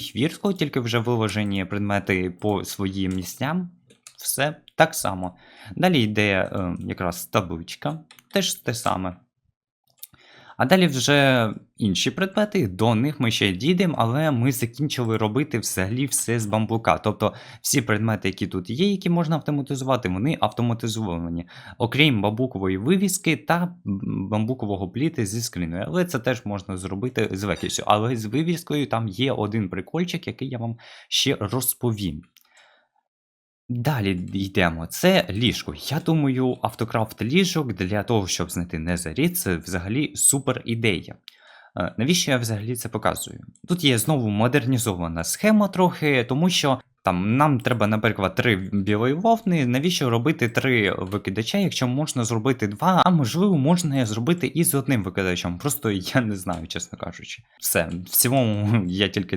Хвіртко, тільки вже виложені предмети по своїм місцям. Все так само. Далі йде е, якраз табличка, теж те саме. А далі вже інші предмети, до них ми ще дійдемо, але ми закінчили робити взагалі все з бамбука. Тобто всі предмети, які тут є, які можна автоматизувати, вони автоматизовані. Окрім бамбукової вивіски та бамбукового пліти зі скриною. Але це теж можна зробити з легкістю. Але з вивіскою там є один прикольчик, який я вам ще розповім. Далі йдемо. Це ліжко. Я думаю, автокрафт ліжок для того, щоб знайти незарід, це взагалі супер ідея. Е, Навіщо я взагалі це показую? Тут є знову модернізована схема трохи, тому що там нам треба, наприклад, три білої вовни. Навіщо робити три викидача, якщо можна зробити два, а можливо, можна зробити і з одним викидачем. Просто я не знаю, чесно кажучи. Все, в цілому я тільки